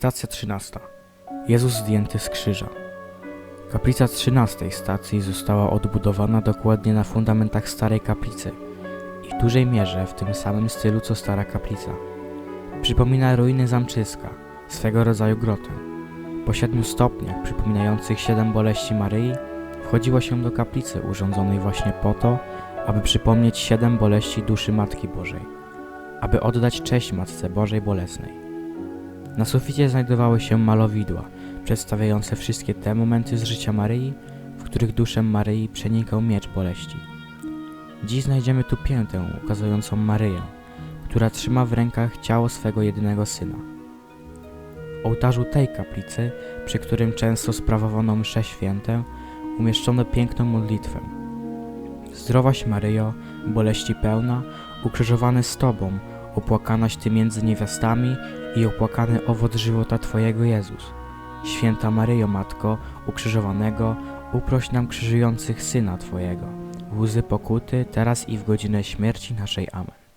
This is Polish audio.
Stacja 13. Jezus zdjęty z krzyża. Kaplica 13 stacji została odbudowana dokładnie na fundamentach starej kaplicy i w dużej mierze w tym samym stylu co stara kaplica. Przypomina ruiny zamczyska, swego rodzaju grotę. Po siedmiu stopniach przypominających siedem boleści Maryi wchodziło się do kaplicy urządzonej właśnie po to, aby przypomnieć siedem boleści duszy Matki Bożej, aby oddać cześć Matce Bożej Bolesnej. Na suficie znajdowały się malowidła, przedstawiające wszystkie te momenty z życia Maryi, w których duszę Maryi przenikał miecz boleści. Dziś znajdziemy tu piętę ukazującą Maryję, która trzyma w rękach ciało swego jedynego syna. Ołtarzu tej kaplicy, przy którym często sprawowano msze święte, umieszczono piękną modlitwę. Zdrowaś Maryjo, boleści pełna, ukrzyżowany z Tobą, opłakanaś Ty między niewiastami i opłakany owoc żywota Twojego Jezus. Święta Maryjo Matko ukrzyżowanego, uproś nam krzyżujących Syna Twojego. Łzy pokuty, teraz i w godzinę śmierci naszej. Amen.